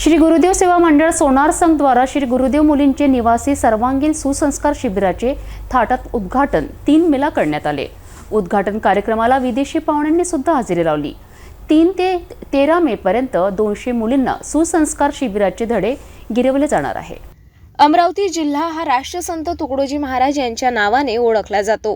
श्री गुरुदेव सेवा मंडळ सोनार संघद्वारा श्री गुरुदेव मुलींचे निवासी सर्वांगीण सुसंस्कार शिबिराचे थाटात उद्घाटन. तीन मेला करण्यात आले. उद्घाटन कार्यक्रमाला विदेशी पाहुण्यांनी सुद्धा हजेरी लावली. तीन ते तेरा मे पर्यंत दोनशे मुलींना सुसंस्कार शिबिराचे धडे गिरवले जाणार आहे. अमरावती जिल्हा हा राष्ट्रसंत तुकडोजी महाराज यांच्या नावाने ओळखला जातो.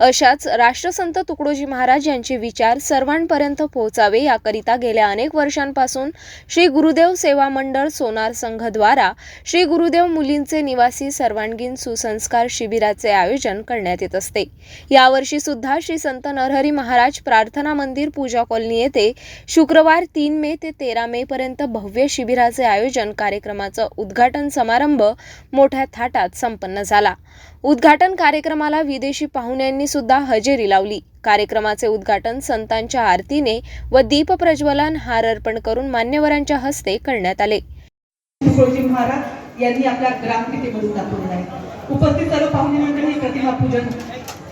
अशाच राष्ट्रसंत तुकडोजी महाराज यांचे विचार सर्वांपर्यंत पोहोचावे याकरिता गेल्या अनेक वर्षांपासून श्री गुरुदेव सेवा मंडळ सोनार संघद्वारा श्री गुरुदेव मुलींचे निवासी सर्वांगीण सुसंस्कार शिबिराचे आयोजन करण्यात येत असते. यावर्षी सुद्धा श्री संत नरहरी महाराज प्रार्थना मंदिर पूजा कॉलनी येथे शुक्रवार तीन मे ते तेरा मे पर्यंत भव्य शिबिराचे आयोजन कार्यक्रमाचं उद्घाटन समारंभ मोठ्या थाटात संपन्न झाला. उद्घाटन कार्यक्रमाला विदेशी पाहुण्यांनी सुद्धा हजेरी लावली. कार्यक्रमाचे उद्घाटन संतांच्या आरतीने व दीप प्रज्वलन हार अर्पण करून मान्यवरांच्या हस्ते करण्यात आले. महाराज यांनी आपल्या ग्रामगीतेमधून दाखवलेला आहे. उपस्थित सर्व पाहुण्यांकडे ही प्रतिमा पूजन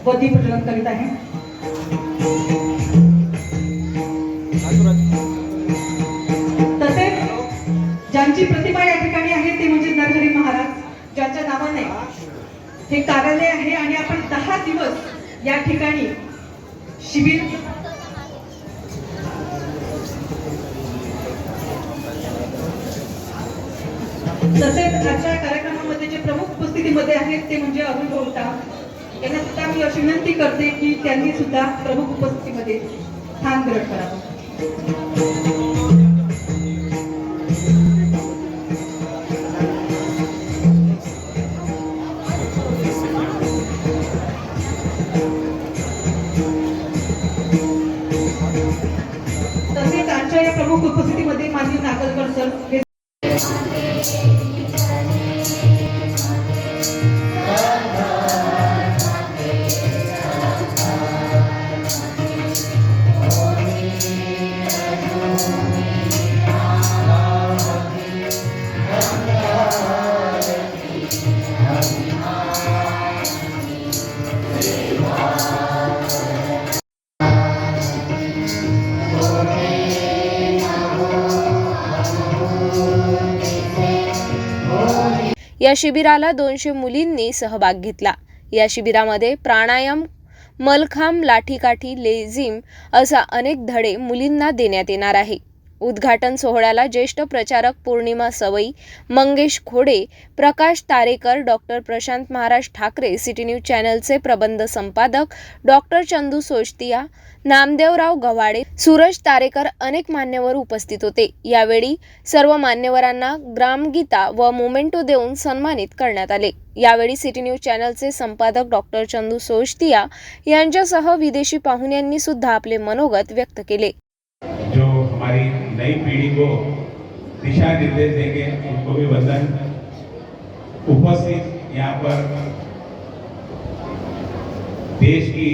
व दीपप्रज्वलन करीत आहे. तसेच ज्यांची प्रतिमा या ठिकाणी आहे ते म्हणजे नरहरी महाराज सरकारच्या नावाने. हे कार्यालय आहे आणि आपण दहा दिवस या ठिकाणी शिबिर तसेच आजच्या कार्यक्रमामध्ये जे प्रमुख उपस्थितीमध्ये आहेत ते म्हणजे अरुण बोलता. यांना सुद्धा मी अशी विनंती करते की त्यांनी सुद्धा प्रमुख उपस्थितीमध्ये स्थान ग्रहण करावं. या शिबिराला दोनशे मुलींनी सहभाग घेतला. या शिबिरामध्ये प्राणायाम मलखांब लाठीकाठी लेझिम असा अनेक धडे मुलींना देण्यात येणार आहे. उद्घाटन सोहळ्याला ज्येष्ठ प्रचारक Purnima Savai Mangesh Khode Prakash Tarekar doctor Prashant Maharaj Thackeray city news चॅनलचे प्रबंध संपादक डॉक्टर चंदू सोशतिया नामदेवराव गव्हाडे सूरज तारेकर अनेक मान्यवर उपस्थित होते. यावेळी सर्व मान्यवरांना ग्रामगीता व मोमेंटो देऊन सन्मानित करण्यात आले. यावेळी सिटी न्यूज चॅनलचे संपादक डॉक्टर चंदू सोशतिया यांच्यासह विदेशी पाहुण्यांनी सुद्धा आपले मनोगत व्यक्त केले. हमारी नई पीढ़ी को दिशा निर्देश देंगे, उनको भी वंदन। उपस्थित यहाँ पर देश की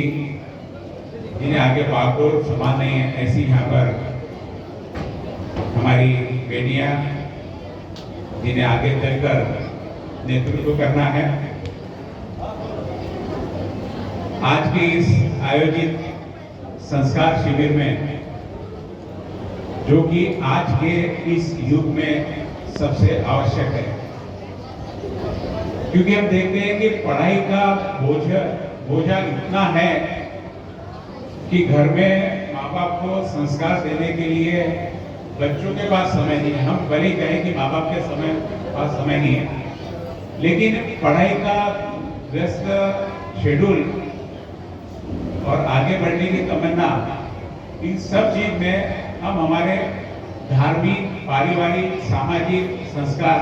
जिन्हें आगे बागडोर समान नहीं है, ऐसी यहाँ पर हमारी बेटियाँ जिन्हें आगे चलकर नेतृत्व करना है। आज के इस आयोजित संस्कार शिविर में जो कि आज के इस युग में सबसे आवश्यक है। क्योंकि हम देखते हैं कि पढ़ाई का बोझ, बोझा इतना है कि घर में माँ बाप को संस्कार देने के लिए बच्चों के पास समय नहीं है। हम भले कहें कि माँ बाप के समय, पास समय नहीं है। लेकिन पढ़ाई का व्यस्त शेड्यूल और आगे बढ़ने की तमन्ना, इन सब चीज़ में हम हमारे धार्मिक, पारिवारिक, सामाजिक संस्कार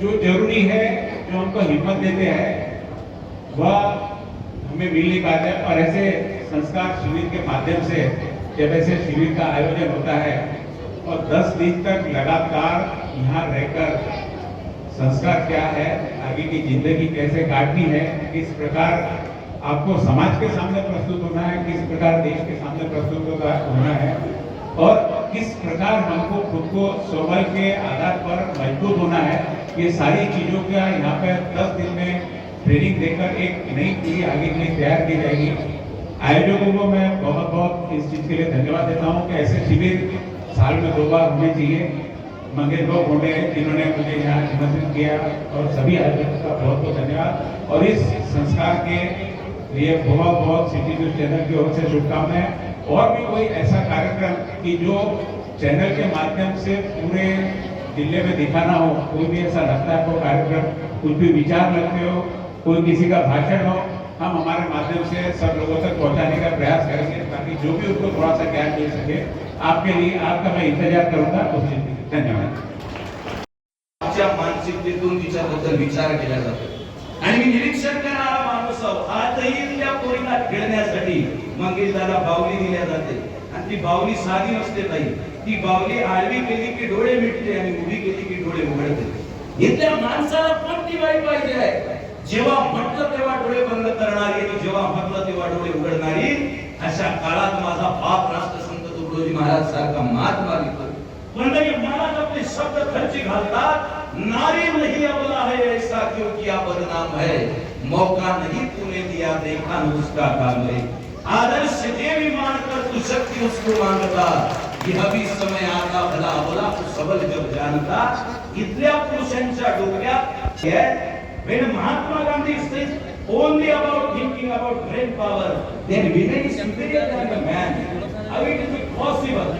जो ज़रूरी है, जो हमको हिम्मत देते हैं, वह हमें मिल नहीं पाते और ऐसे संस्कार शिविर के माध्यम से, जब ऐसे शिविर का आयोजन होता है, और 10 दिन तक लगातार यहाँ रहकर संस्कार क्या है, आगे की ज़िंदगी कैसे काटनी है, किस प्रकार आपको समाज के सामने प्रस्तुत होना है, किस प्रकार देश के सामने प्रस्तुत होना है और किस प्रकार हमको खुद को स्वबल के आधार पर मज़बूत होना है, ये सारी चीज़ों का यहाँ पे दस दिन में ट्रेनिंग देकर एक नई पीढ़ी आगे के लिए तैयार की जाएगी। आयोजकों को मैं बहुत बहुत इस चीज़ के लिए धन्यवाद देता हूँ कि ऐसे शिविर साल में दो बार होने चाहिए। मंगेश भाव भोंडे जिन्होंने मुझे यहाँ निमंत्रित किया और सभी आयोजकों का बहुत बहुत धन्यवाद। और इस संस्कार के लिए बहुत बहुत सिटी न्यूज़ चैनल की ओर से शुभकामनाएँ। और भी कोई ऐसा कार्यक्रम कि जो चैनल के माध्यम से पूरे ज़िले में दिखाना हो, कोई भी ऐसा लगता है कोई कार्यक्रम, कुछ भी विचार लगते हो, कोई किसी का भाषण हो, हम हमारे माध्यम से सब लोगों तक पहुँचाने का प्रयास करेंगे ताकि जो भी उनको थोड़ा सा ज्ञान मिल सके, आपके लिए, आपका मैं इंतज़ार करूँगा, उस दिन। धन्यवाद आमच्या मानसिकतेतून तिच्याबद्दल विचार केला जातो आणि निरीक्षण करणारा माणूस आजही त्या पोरीला खेळण्यासाठी मंगेशदाला बावली दिल्या जाते. आणि ती बावली साधी नसते ताई. ती बावली आडवी केली की डोळे मिटते आणि उभी केली की डोळे उघडते. इथल्या माणसाला पण ती बाई पाहिजे आहे. जेव्हा म्हटलं तेव्हा डोळे बंद करणारी आणि जेव्हा म्हटलं तेव्हा डोळे उघडणारी अशा काळात माझा बाप राष्ट्रसंत तुकडोजी महाराज सारखा महात्मा लिहितो मंडळी महाराज आपले शब्द खर्ची घालतात. नारी नहीं अबला है ऐसा क्यों किया बदनाम है मौका नहीं तूने दिया देखा उसका काम है आदर्श देवी मानकर तू शक्ति उसको मांगता यह भी समय आता भला बोला तू सबल जब जानता इथल्या पुरुषांच्या डोक्यात हे when Mahatma Gandhi says only about thinking about brain power, then women is superior than the man. How it is possible?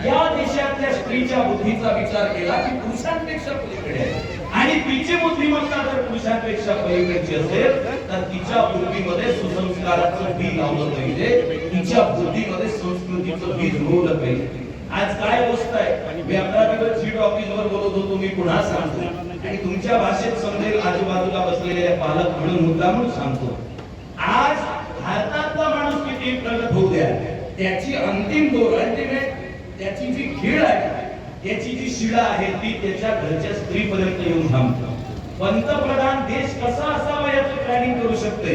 या देशातल्या स्त्रीच्या बुद्धीचा विचार केला की पुरुषांपेक्षा पलीकडे आणि तिची बुद्धिमत्ता जर पुरुषांपेक्षा पलीकडची असेल तर तिच्या बुद्धीमध्ये सुसंस्काराचं बी लावलं पाहिजे. तिच्या बुद्धीमध्ये संस्कृतीचं बीज रोवलं पाहिजे. आज काय गोष्ट आहे? मी अकरा दिवस सीट ऑफिसवर बोलत होतो मी पुन्हा सांगतो. आणि तुमच्या भाषेत समजेल आजूबाजूला बसलेले पालक म्हणून मुद्दा म्हणून सांगतो. आज भारतातला माणूस किती प्रगत होऊ द्या? त्याची अंतिम दोर अल्टिमेट त्याची जी खीळ आहे त्याची जी शिळा आहे ती त्याच्या घरच्या स्त्रीपर्यंत येऊन थांबतो. पंतप्रधान देश कसा असावा याचं प्लॅनिंग करू शकते?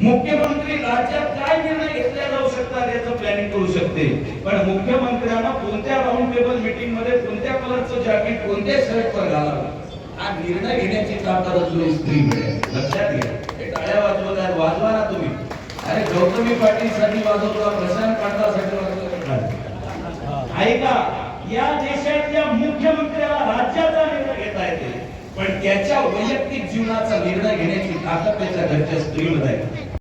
मुख्यमंत्री राज्यात काय निर्णय घेतल्या जाऊ शकतात याचं प्लॅनिंग करू शकते. पण मुख्यमंत्र्यांना कोणत्या राऊंड टेबल मीटिंगमध्ये कोणत्या कलरचं जॅकेट कोणत्या शर्ट वर घालावं? हा निर्णय घेण्याची ताकद असलेली स्त्री लक्षात घ्या. हे टाळ्या वाजवत आहेत वाजवा ना तुम्ही. अरे गौतमी पाटील साठी वाजवतो प्रशांत पाटलासाठी वाजवतो. ऐका या देशातल्या मुख्यमंत्र्याला राज्याचा पण त्याच्या वैयक्तिक जीवनाचा निर्णय घेण्याची ताकद त्याच्या घरच्या स्त्रीमध्ये आहे.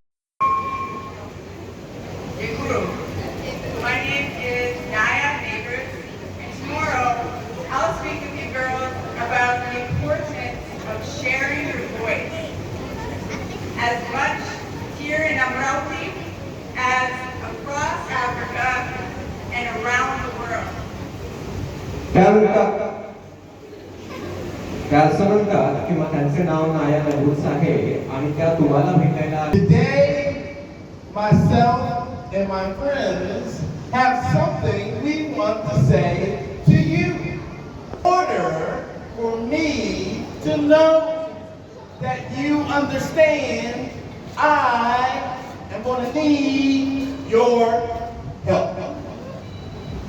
त्या असं म्हणतात किंवा त्यांचे नाव नाया नवूस आहे आणि त्या तुम्हाला भेटायला Today, myself and my friends have something we want to say to you. In order for me to know that you understand, I am going to need your help.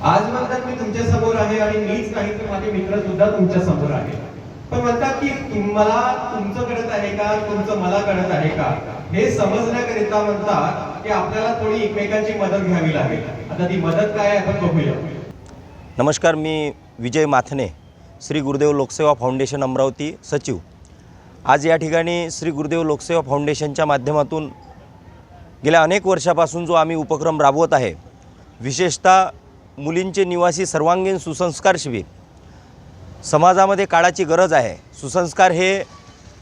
आज म्हणतात मी तुमच्यासमोर आहे आणि मीच नाही तर माझे मित्र सुद्धा तुमच्यासमोर आहे पण म्हणतात की तुम्हाला तुमचं कळत आहे का? तुमचं मला कळत आहे का? हे समजण्याकरिता म्हणतात की आपल्याला थोडी एकमेकांची मदत घ्यावी लागेल. आता ती मदत काय आहे आपण बघूया. नमस्कार मी विजय माथने श्री गुरुदेव लोकसेवा फाउंडेशन अमरावती सचिव. आज या ठिकाणी श्री गुरुदेव लोकसेवा फाउंडेशनच्या माध्यमातून गेल्या अनेक वर्षापासून जो आम्ही उपक्रम राबवत आहे विशेषतः मुलींचे निवासी सर्वांगीण सुसंस्कार शिबिर समाजामध्ये काळाची गरज आहे. सुसंस्कार हे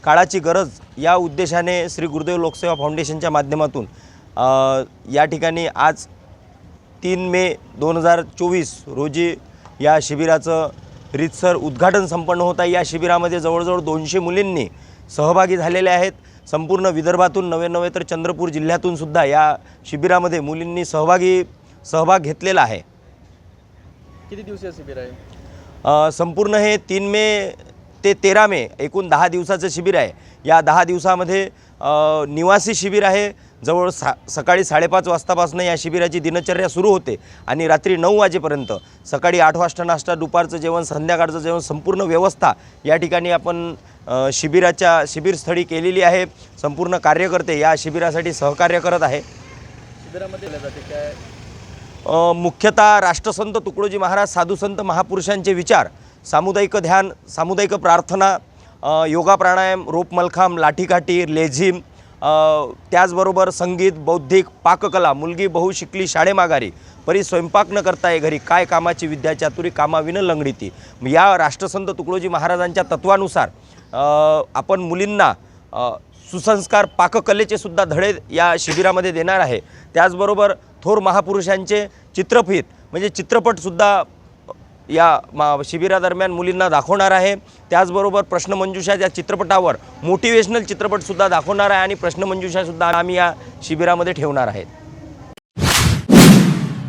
काळाची गरज या उद्देशाने श्री गुरुदेव लोकसेवा फाउंडेशनच्या माध्यमातून या ठिकाणी आज तीन मे दोन हजार चोवीस रोजी या शिबिराचं रीतसर उद्घाटन संपन्न होत आहे. या शिबिरामध्ये जवळजवळ दोनशे मुलींनी सहभागी झालेले आहेत. संपूर्ण विदर्भातून नवे नवे तर चंद्रपूर जिल्ह्यातून सुद्धा या शिबिरामध्ये मुलींनी सहभागी सहभाग घेतलेला आहे. किती दिवसीय शिबिर आहे? संपूर्ण हे तीन मे ते तेरा मे एकूण दहा दिवसाचं शिबिर आहे. या दहा दिवसामध्ये निवासी शिबिर आहे. जवळ सा सकाळी साडेपाच वाजतापासून या शिबिराची दिनचर्या सुरू होते आणि रात्री नऊ वाजेपर्यंत सकाळी आठ वाजता नाश्ता दुपारचं जेवण संध्याकाळचं जेवण संपूर्ण व्यवस्था या ठिकाणी आपण शिबिराच्या शिबिरस्थळी केलेली आहे. संपूर्ण कार्यकर्ते या शिबिरासाठी सहकार्य करत आहे. शिबिरामध्ये काय मुख्यतः राष्ट्रसंत तुकडोजी महाराज साधुसंत महापुरुषांचे विचार सामुदायिक ध्यान सामुदायिक प्रार्थना योगा प्राणायाम रोप मलखांब लाठीकाठी लेझिम त्याचबरोबर संगीत बौद्धिक पाककला मुलगी बहु शिकली शाळेमाघारी परी स्वयंपाक न करता ये घरी काय कामाची विद्या चातुरी कामाविन लंगडीती या राष्ट्रसंत तुकडोजी महाराजांच्या तत्वानुसार आपण मुलींना सुसंस्कार पाककलेचे सुद्धा धडे या शिबिरामध्ये देणार आहे. त्याचबरोबर थोर महापुरुषांचे चित्रफित म्हणजे चित्रपटसुद्धा या मा शिबिरादरम्यान मुलींना दाखवणार आहे. त्याचबरोबर प्रश्नमंजुषा या चित्रपटावर मोटिवेशनल चित्रपटसुद्धा दाखवणार आहे आणि प्रश्नमंजुषासुद्धा आम्ही या शिबिरामध्ये ठेवणार आहेत.